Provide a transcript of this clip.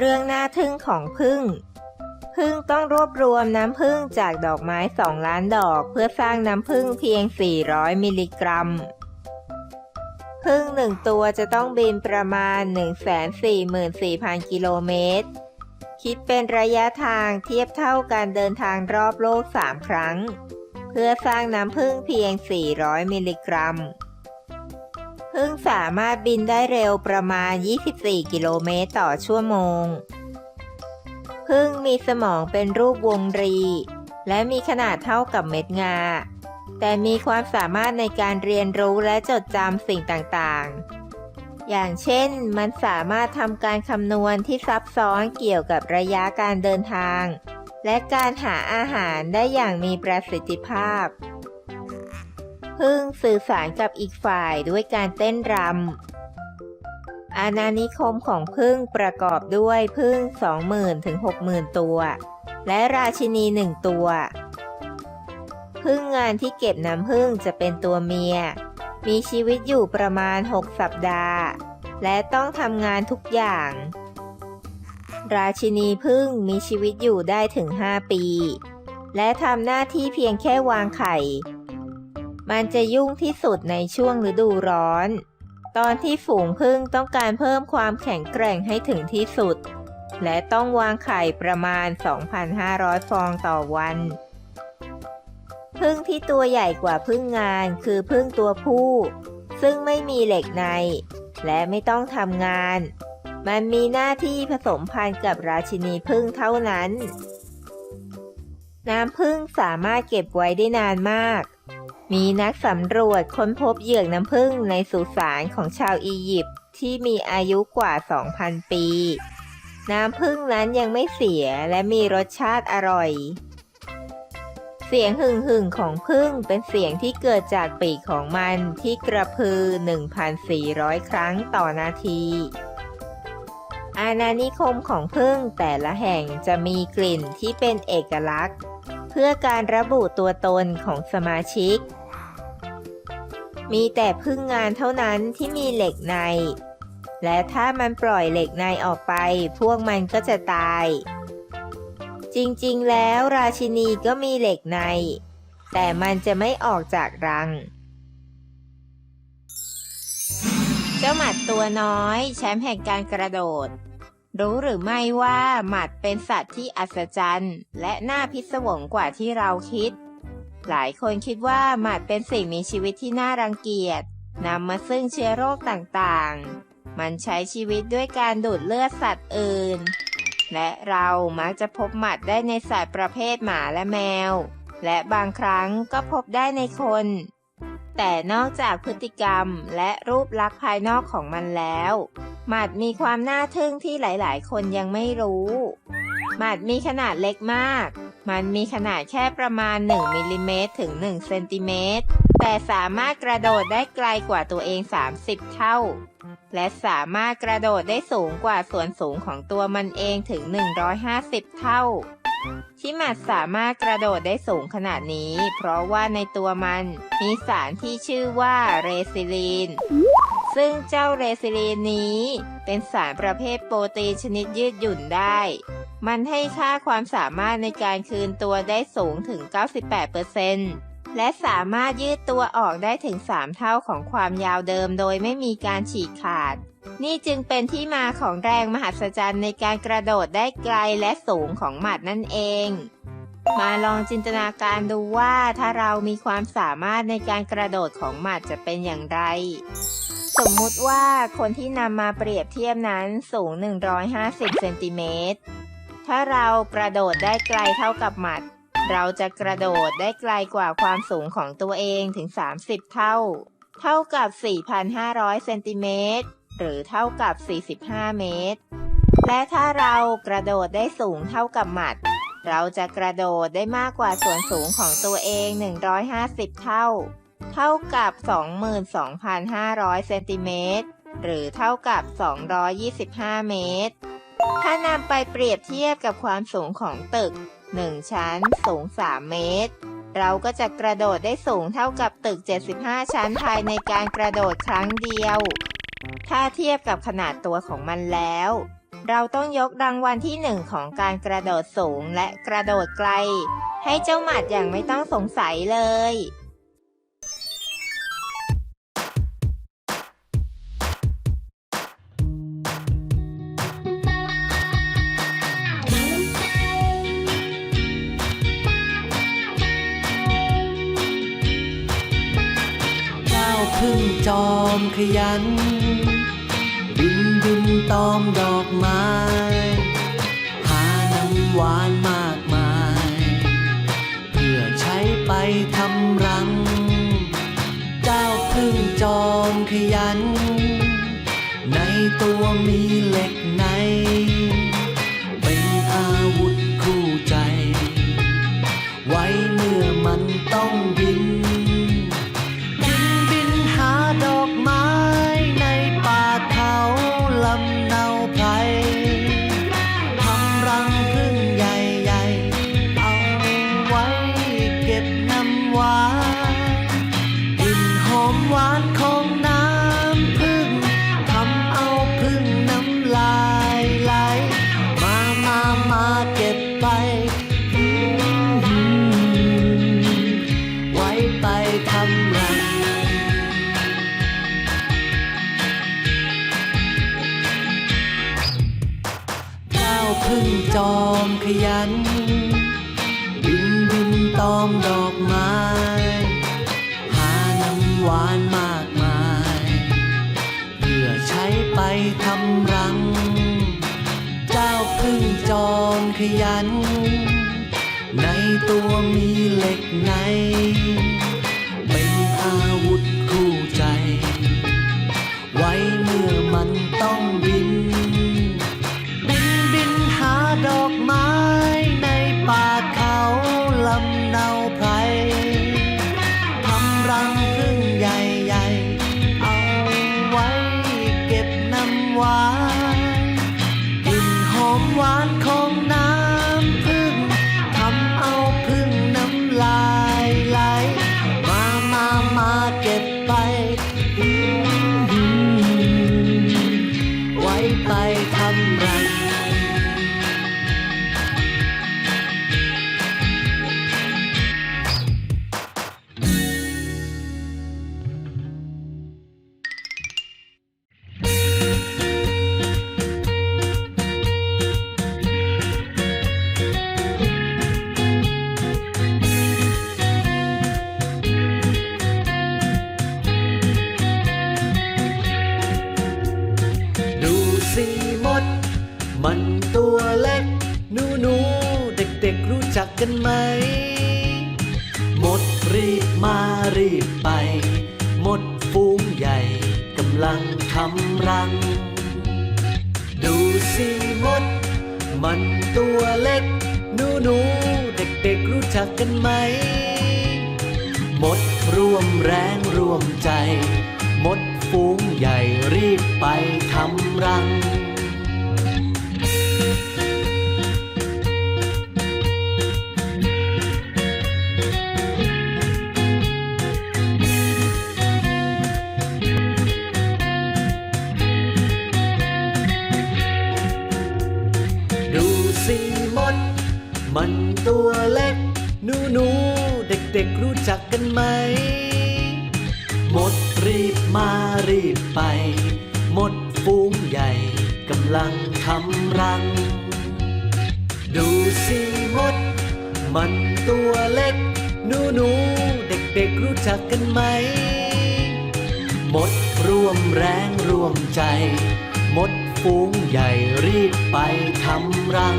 เรื่องน่าทึ่งของพึ่งพึ่งต้องรวบรวมน้ำพึ่งจากดอกไม้ 2 ล้านดอก เพื่อสร้างน้ำพึ่งเพียง 400 มิลลิกรัมพึ่งหนึ่งตัวจะต้องบินประมาณ 144,000 กิโลเมตร คิดเป็นระยะทางเทียบเท่าการเดินทางรอบโลก 3 ครั้ง เพื่อสร้างน้ำพึ่งเพียง 400 มิลลิกรัม พึ่งสามารถบินได้เร็วประมาณ 24 กิโลเมตรต่อชั่วโมง พึ่งมีสมองเป็นรูปวงรี และมีขนาดเท่ากับเม็ดงา แต่มีความสามารถในการเรียนรู้และจดจำสิ่งต่างๆ อย่างเช่น มันสามารถทำการคำนวณที่ซับซ้อนเกี่ยวกับระยะการเดินทาง และการหาอาหารได้อย่างมีประสิทธิภาพ พึ่งสื่อสารกับอีกฝ่ายด้วยการเต้นรำอาณานิคมของพึ่งประกอบด้วยพึ่ง 20,000ถึง60,000 ตัว และราชินีหนึ่งตัว พึ่งงานที่เก็บน้ำพึ่งจะเป็นตัวเมีย มีชีวิตอยู่ประมาณ 6 สัปดาห์ และต้องทำงานทุกอย่าง ราชินีพึ่งมีชีวิตอยู่ได้ถึง 5 ปี และทำหน้าที่เพียงแค่วางไข่ มันจะยุ่งที่สุดในช่วงฤดูร้อน ตอนที่ฝูงพึ่งต้องการเพิ่มความแข็งแกร่งให้ถึงที่สุด และต้องวางไข่ประมาณ 2,500 ฟองต่อวันพึ่งที่ตัวใหญ่กว่าพึ่งงานคือพึ่งตัวผู้ ซึ่งไม่มีเหล็กใน และไม่ต้องทำงาน มันมีหน้าที่ผสมพันธุ์กับราชินีพึ่งเท่านั้น น้ำพึ่งสามารถเก็บไว้ได้นานมาก มีนักสำรวจค้นพบเหยือกน้ำผึ้งในสุสานของชาวอียิปต์ที่มีอายุกว่า 2,000 ปี น้ำผึ้งนั้นยังไม่เสียและมีรสชาติอร่อย เสียงหึ่งหึ่งๆของผึ้งเป็นเสียงที่เกิดจากปีกของมันที่กระพือ 1,400 ครั้งต่อนาทีอาณานิคมของผึ้งแต่ละแห่งจะมีกลิ่นที่เป็นเอกลักษณ์ เพื่อการระบุตัวตนของสมาชิก มีแต่พึ่งงานเท่านั้นที่มีเหล็กใน และถ้ามันปล่อยเหล็กในออกไป พวกมันก็จะตาย จริงๆ แล้วราชินีก็มีเหล็กใน แต่มันจะไม่ออกจากรัง เจ้าหมัดตัวน้อย แชมป์แห่งการกระโดด รู้หรือไม่ว่าหมัดเป็นสัตว์ที่อัศจรรย์ และน่าพิศวงกว่าที่เราคิด หลายคนคิดว่าหมัดเป็นสิ่งมีชีวิตที่น่ารังเกียจนำมาซึ่งเชื้อโรคต่างๆ มันใช้ชีวิตด้วยการดูดเลือดสัตว์อื่น และเรามักจะพบหมัดได้ในสัตว์ประเภทหมาและแมว และบางครั้งก็พบได้ในคน แต่นอกจากพฤติกรรมและรูปลักษณ์ภายนอกของมันแล้ว หมัดมีความน่าทึ่งที่หลายๆ คนยังไม่รู้ หมัดมีขนาดเล็กมาก มันมีขนาดแค่ประมาณ 1มิลลิเมตรถึง1เซนติเมตร แต่สามารถกระโดดได้ไกลกว่าตัวเอง 30 เท่า และสามารถกระโดดได้สูงกว่าส่วนสูงของตัวมันเองถึง 150 เท่า ที่มัดสามารถกระโดดได้สูงขนาดนี้ เพราะว่าในตัวมันมีสารที่ชื่อว่าเรซิลีน ซึ่งเจ้าเรซิลีนนี้ เป็นสารประเภทโปรตีนชนิดยืดหยุ่นได้ มันให้ค่าความสามารถในการคืนตัวได้สูงถึง 98% และสามารถยืดตัวออกได้ถึง 3 เท่าของความยาวเดิมโดยไม่มีการฉีกขาด นี่จึงเป็นที่มาของแรงมหัศจรรย์ในการกระโดดได้ไกลและสูงของหมัดนั่นเอง มาลองจินตนาการดูว่าถ้าเรามีความสามารถในการกระโดดของหมัดจะเป็นอย่างไร สมมุติว่าคนที่นำมาเปรียบเทียบนั้นสูง 150 เซนติเมตร ถ้าเรากระโดดได้ไกลเท่ากับหมัด เราจะกระโดดได้ไกลกว่าความสูงของตัวเองถึง 30 เท่า เท่ากับ 4,500 เซนติเมตร หรือเท่ากับ 45 เมตร และถ้าเรากระโดดได้สูงเท่ากับหมัด เราจะกระโดดได้มากกว่าส่วนสูงของตัวเอง 150 เท่า เท่ากับ 22,500 เซนติเมตร หรือเท่ากับ 225 เมตร ถ้านำไปเปรียบเทียบกับความสูงของตึก 1 ชั้นสูง 3 เมตร เราก็จะกระโดดได้สูงเท่ากับตึก 75 ชั้นภายในการกระโดดครั้งเดียว ถ้าเทียบกับขนาดตัวของมันแล้ว เราต้องยกรางวัลที่หนึ่งของการกระโดดสูงและกระโดดไกล ให้เจ้าหมัดอย่างไม่ต้องสงสัยเลย พึ่งจอมขยัน บินบินตอมดอกไม้ หาน้ำหวานมากมาย เพื่อใช้ไปทำรัง เจ้าพึ่งจอมขยัน ในตัวมีเหล็กหนา ขยัน ในตัวมีเหล็กในเป็น กันไหมมดรีบมารีบไป หมดฟูงใหญ่กำลังทำรัง ดูสิมด มันตัวเล็ก หนูหนูเด็กๆรู้จักกันไหม หมดร่วมแรงร่วมใจ หมดฟูงใหญ่รีบไปทำรัง มันตัวเล็กหนูหนูเด็กๆรู้จักกันไหม หมดรีบมารีบไป หมดฟูงใหญ่กำลังทำรัง ดูสิมด มันตัวเล็กหนูหนูเด็กๆรู้จักกันไหม หมดร่วมแรงร่วมใจ หมดฟูงใหญ่รีบไปทำรัง